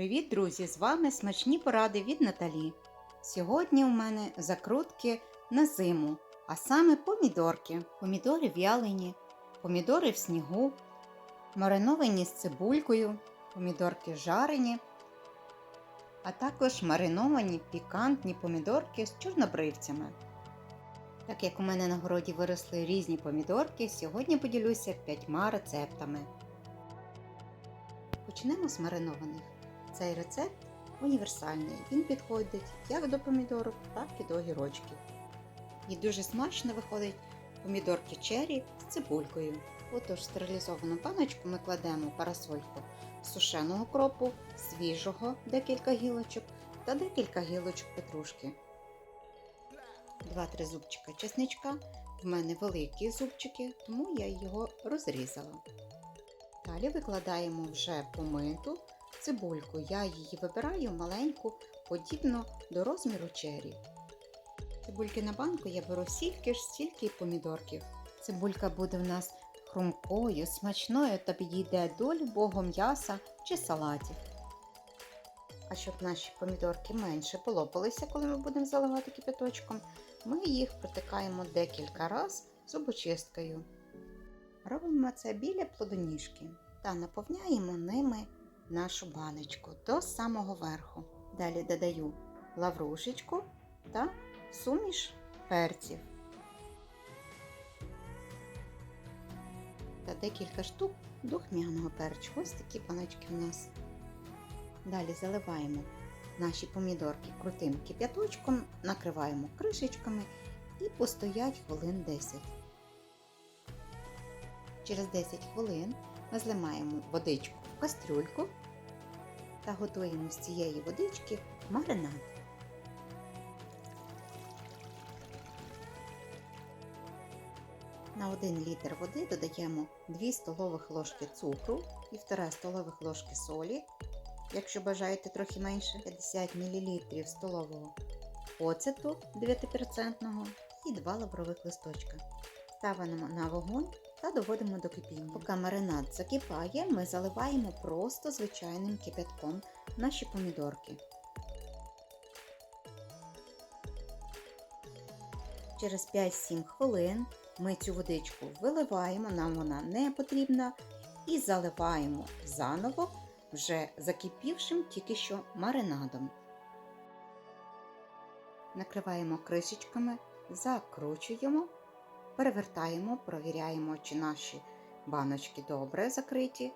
Привіт, друзі! З вами смачні поради від Наталі. Сьогодні у мене закрутки на зиму, а саме помідорки. Помідори в'ялені, помідори в снігу, мариновані з цибулькою, помідорки жарені, а також мариновані пікантні помідорки з чорнобривцями. Так як у мене на городі виросли різні помідорки, сьогодні поділюся п'ятьма рецептами. Почнемо з маринованих. Цей рецепт універсальний. Він підходить як до помідорок, так і до огірочків. І дуже смачно виходить помідорки черрі з цибулькою. Отож, в стерилізовану паночку ми кладемо парасольку сушеного кропу, свіжого декілька гілочок та декілька гілочок петрушки. 2-3 зубчика чесничка. В мене великі зубчики, тому я його розрізала. Далі викладаємо вже помиту цибульку. Я її вибираю маленьку, подібно до розміру чері. Цибульки на банку я беру стільки ж, стільки помідорків. Цибулька буде в нас хрумкою, смачною та підійде до любого м'яса чи салатів. А щоб наші помідорки менше полопалися, коли ми будемо заливати кипяточком, ми їх протикаємо декілька разів зубочисткою. Робимо це біля плодоніжки та наповняємо ними нашу баночку до самого верху. Далі додаю лаврушечку та суміш перців та декілька штук духмяного перчу. Ось такі баночки в нас. Далі заливаємо наші помідорки крутим кип'яточком, накриваємо кришечками і постоять хвилин 10. Через 10 хвилин ми зливаємо водичку в кастрюльку та готуємо з цієї водички маринад. На 1 літр води додаємо 2 столових ложки цукру, 1,5 столових ложки солі, якщо бажаєте трохи менше, 50 мл столового оцету 9% і 2 лаврових листочка. Ставимо на вогонь та доводимо до кипіння. Поки маринад закипає, ми заливаємо просто звичайним кипятком наші помідорки. Через 5-7 хвилин ми цю водичку виливаємо, нам вона не потрібна, і заливаємо заново вже закипівшим тільки що маринадом. Накриваємо кришечками, закручуємо перевертаємо, провіряємо, чи наші баночки добре закриті,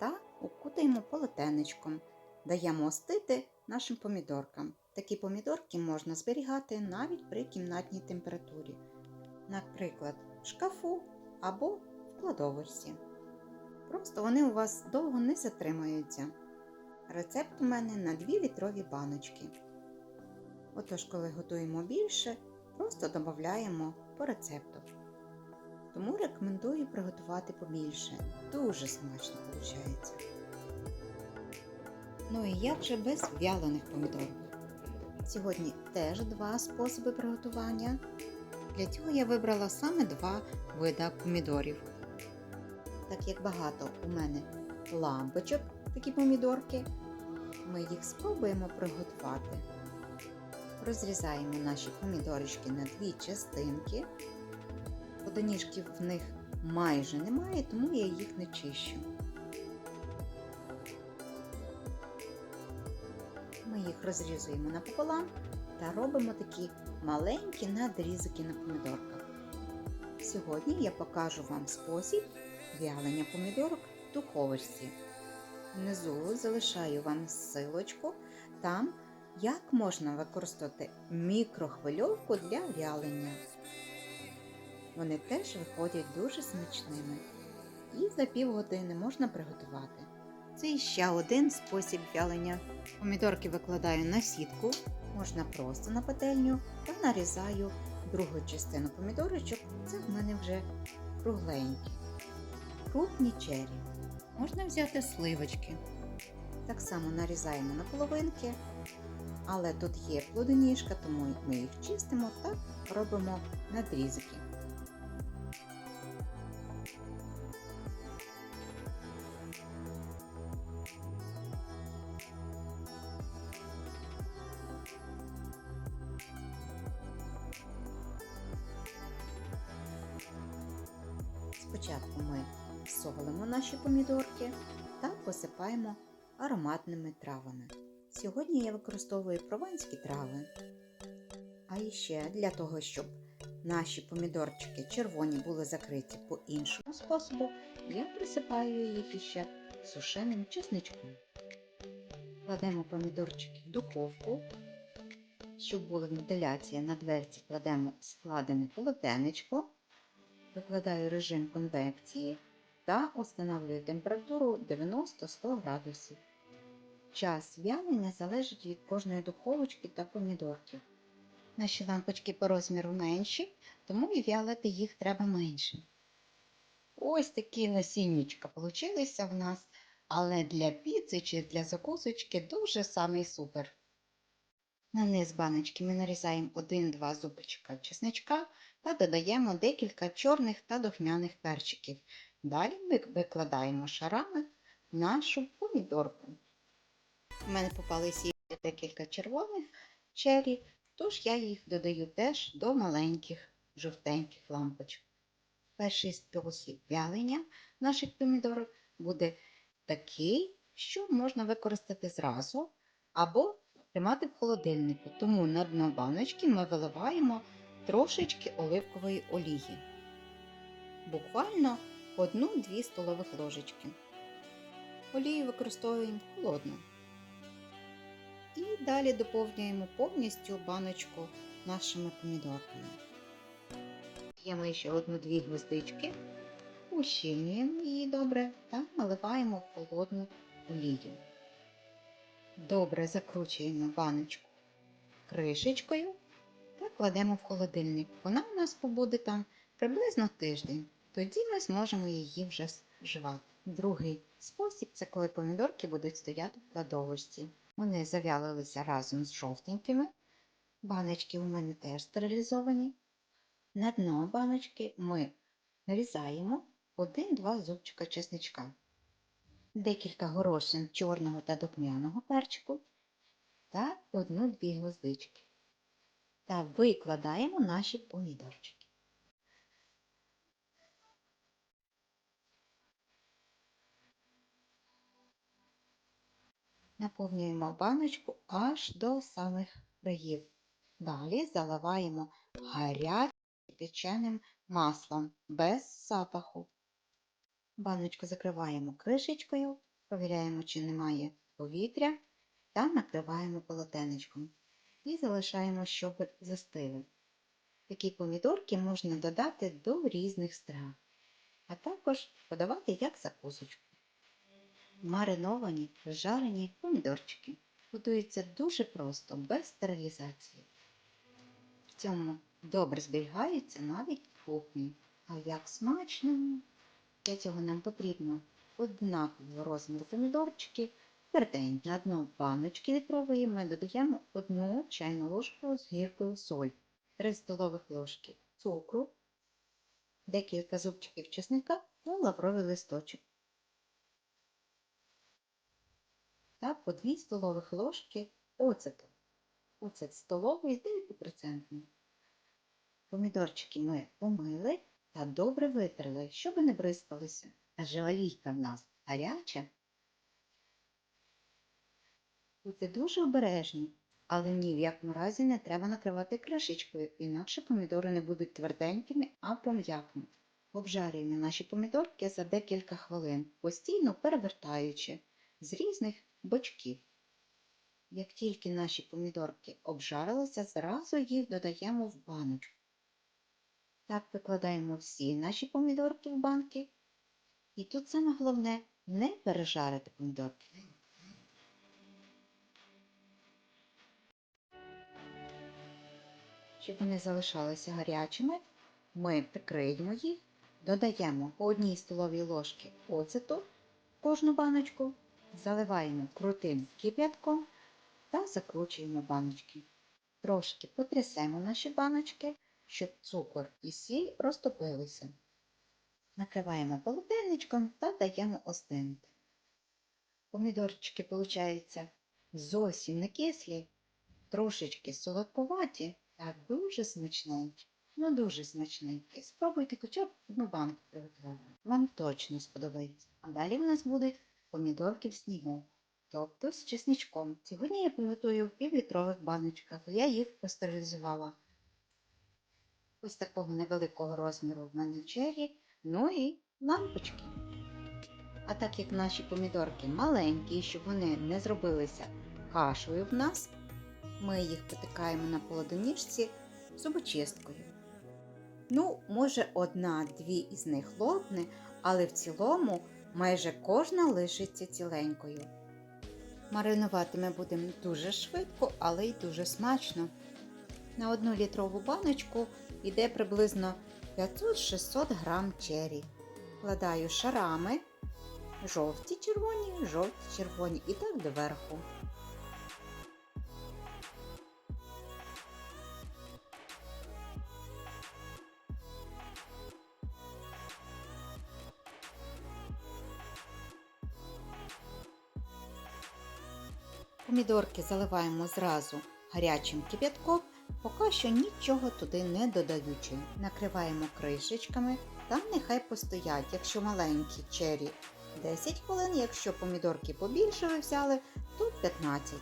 та укутаємо полотенечком, даємо остити нашим помідоркам. Такі помідорки можна зберігати навіть при кімнатній температурі, наприклад, в шкафу або в кладовочці. Просто вони у вас довго не затримаються. Рецепт у мене на 2 літрові баночки. Отож, коли готуємо більше, просто додаємо по рецепту. Тому рекомендую приготувати побільше. Дуже смачно виходить. Ну і як же без в'ялених помідорів? Сьогодні теж два способи приготування. Для цього я вибрала саме два вида помідорів. Так як багато у мене лампочок, такі помідорки, ми їх спробуємо приготувати. Розрізаємо наші помідорочки на дві частинки. Водоніжків в них майже немає, тому я їх не чищу. Ми їх розрізуємо напополам та робимо такі маленькі надрізики на помідорках. Сьогодні я покажу вам спосіб вялення помідорок в духовочці. Внизу залишаю вам силочку там, як можна використати мікрохвильовку для вялення. Вони теж виходять дуже смачними. І за півгодини можна приготувати. Це ще один спосіб вялення. Помідорки викладаю на сітку, можна просто на пательню та нарізаю другу частину помідорочок. Це в мене вже кругленькі. Крупні чері. Можна взяти сливочки. Так само нарізаємо на половинки, але тут є плодоніжка, тому ми їх чистимо та робимо надрізки. Спочатку ми солимо наші помідорки та посипаємо ароматними травами. Сьогодні я використовую прованські трави. А іще для того, щоб наші помідорчики червоні були закриті по іншому способу, я присипаю їх іще сушеним чесничком. Кладемо помідорчики в духовку. Щоб була вентиляція на дверці, кладемо складене полотенечко, викладаю режим конвекції та встановлюю температуру 90-100 градусів. Час в'ялення залежить від кожної духовочки та помідорки. Наші лампочки по розміру менші, тому і в'ялити їх треба менше. Ось такі насіннячка получилися в нас, але для піци чи для закусочки дуже самий супер. На низ баночки ми нарізаємо 1-2 зубчика чесничка та додаємо декілька чорних та духмяних перчиків. Далі ми викладаємо шарами нашу помідорку. У мене попалися декілька червоних чері, тож я їх додаю теж до маленьких жовтеньких лампочок. Перший спосіб вялення наших помідорок буде такий, що можна використати зразу або тримати в холодильнику. Тому на дно баночки ми виливаємо трошечки оливкової олії. Буквально 1-2 столових ложечки. Олію використовуємо холодну. І далі доповнюємо повністю баночку нашими помідорками. Даємо ще одну-дві гвоздички, ущільнюємо її добре та наливаємо в холодну олію. Добре закручуємо баночку кришечкою та кладемо в холодильник. Вона у нас побуде там приблизно тиждень. Тоді ми зможемо її вже вживати. Другий спосіб це коли помідорки будуть стояти в кладовочці. Вони зав'ялилися разом з жовтенькими. Баночки у мене теж стерилізовані. На дно баночки ми нарізаємо 1-2 зубчика чесничка, декілька горошин чорного та духмяного перчику та 1-2 гвоздички. Та викладаємо наші помідорчики. Наповнюємо баночку аж до самих країв. Далі заливаємо гарячим печеним маслом без запаху. Баночку закриваємо кришечкою, провіряємо, чи немає повітря, та накриваємо полотенечком і залишаємо, щоб застили. Такі помідорки можна додати до різних страв, а також подавати як закусочку. Мариновані жарені помідорчики готуються дуже просто, без стерилізації. В цьому добре зберігаються навіть кухні. А як смачно! Для цього нам потрібно однакового розміру помідорчики, тверденькі. На дно баночки літрової ми додаємо 1 чайну ложку з гіркою соль, 3 столових ложки цукру, декілька зубчиків чесника та лавровий листочок. Та по 2 столових ложки оцету. Оцет столовий 9%. Помідорчики ми помили та добре витерли, щоб не бризкалися. Адже олійка в нас гаряча. Будьте дуже обережні, але ні в якому разі не треба накривати кришечкою, інакше помідори не будуть тверденькими, а пом'якнуть. Обжарюємо наші помідорки за декілька хвилин, постійно перевертаючи з різних бочків. Як тільки наші помідорки обжарилися, зразу їх додаємо в баночку. Так викладаємо всі наші помідорки в банки. І тут саме головне не пережарити помідорки. Щоб вони залишалися гарячими, ми прикриємо їх, додаємо по одній столовій ложці оцету кожну баночку, заливаємо крутим кип'ятком та закручуємо баночки. Трошки потрясемо наші баночки, щоб цукор і сіль розтопилися. Накриваємо полотенечком та даємо остинути. Помідорчики, виходить, зовсім не кислі, трошечки солодкуваті та дуже смачненькі. Ну, дуже смачний. Спробуйте хоча б одну банку приготувати. Вам точно сподобається. А далі в нас будуть помідорки в снігу, тобто з чесничком. Сьогодні я приготую в півлітрових баночках. Я їх пастеризувала. Ось такого невеликого розміру в мене чері, ну і лампочки. А так як наші помідорки маленькі, щоб вони не зробилися кашею в нас, ми їх потикаємо на полодоніжці зубочисткою. Ну, може, одна-дві із них лопне, але в цілому майже кожна лишиться ціленькою. Маринувати ми будемо дуже швидко, але й дуже смачно. На одну літрову баночку йде приблизно 500-600 грам чері. Вкладаю шарами жовті червоні, жовті червоні і так доверху. Помідорки заливаємо зразу гарячим кип'ятком, поки що нічого туди не додаючи. Накриваємо кришечками та нехай постоять, якщо маленькі чері 10 хвилин, якщо помідорки побільше ви взяли, то 15.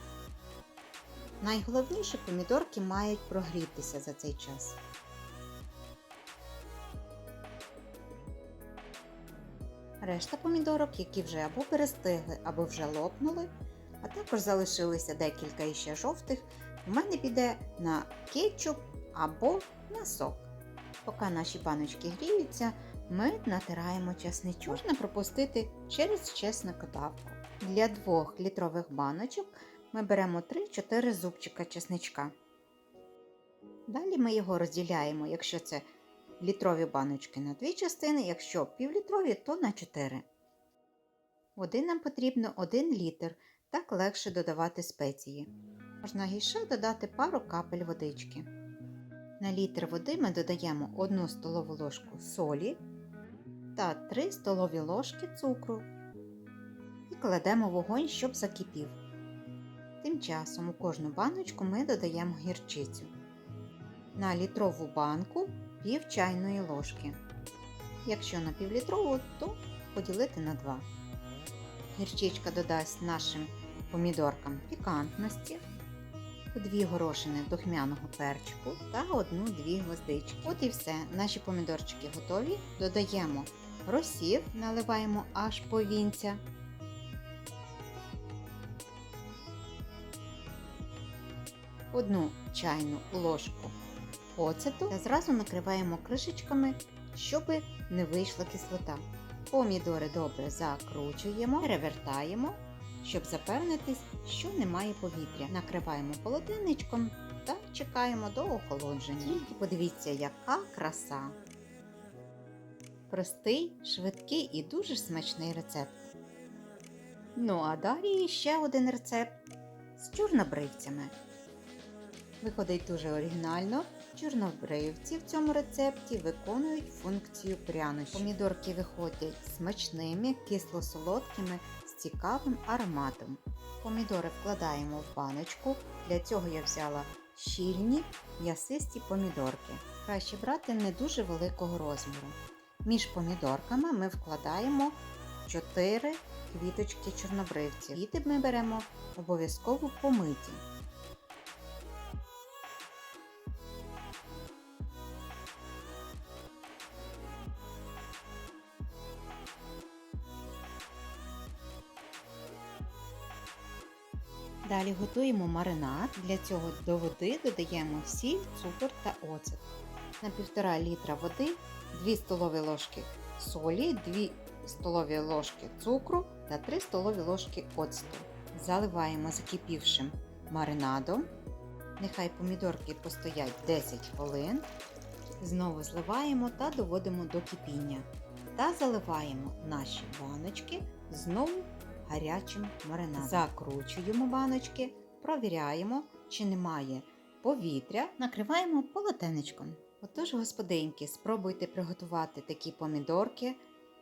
Найголовніше помідорки мають прогрітися за цей час. Решта помідорок, які вже або перестигли, або вже лопнули, а також залишилося декілька іще жовтих, у мене піде на кетчуп або на сок. Поки наші баночки гріються, ми натираємо чесничок. Можна пропустити через чеснокодавку. Для 2 літрових баночок ми беремо 3-4 зубчика чесничка. Далі ми його розділяємо, якщо це літрові баночки на дві частини, якщо півлітрові, то на 4. Води нам потрібно 1 літр, так легше додавати спеції. Можна гірше додати пару капель водички. На літр води ми додаємо 1 столову ложку солі та 3 столові ложки цукру і кладемо вогонь, щоб закипів. Тим часом у кожну баночку ми додаємо гірчицю. На літрову банку пів чайної ложки. Якщо на півлітрову, то поділити на 2. Гірчичка додасть нашим помідоркам пікантності, дві горошини духмяного перчику та одну-дві гвоздички. От і все. Наші помідорчики готові. Додаємо розсів, наливаємо аж по вінця. Одну чайну ложку оцету та зразу накриваємо кришечками, щоб не вийшла кислота. Помідори добре закручуємо, перевертаємо, щоб запевнитись, що немає повітря. Накриваємо полотенечком та чекаємо до охолодження. Тільки подивіться, яка краса! Простий, швидкий і дуже смачний рецепт. Ну а далі ще один рецепт з чорнобривцями. Виходить дуже оригінально. Чорнобривці в цьому рецепті виконують функцію прянощів. Помідорки виходять смачними, кисло-солодкими, цікавим ароматом. Помідори вкладаємо в баночку. Для цього я взяла щільні м'ясисті помідорки. Краще брати не дуже великого розміру. Між помідорками ми вкладаємо 4 квіточки чорнобривців. Квіти ми беремо обов'язково помиті. Далі готуємо маринад. Для цього до води додаємо сіль, цукор та оцет. На 1,5 літра води 2 столові ложки солі, 2 столові ложки цукру та 3 столові ложки оцту. Заливаємо закипівшим маринадом. Нехай помідорки постоять 10 хвилин. Знову зливаємо та доводимо до кипіння. Та заливаємо наші баночки знову гарячим маринадом. Закручуємо баночки, провіряємо, чи немає повітря, накриваємо полотенечком. Отож, господинки, спробуйте приготувати такі помідорки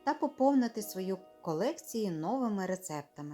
та поповнити свою колекцію новими рецептами.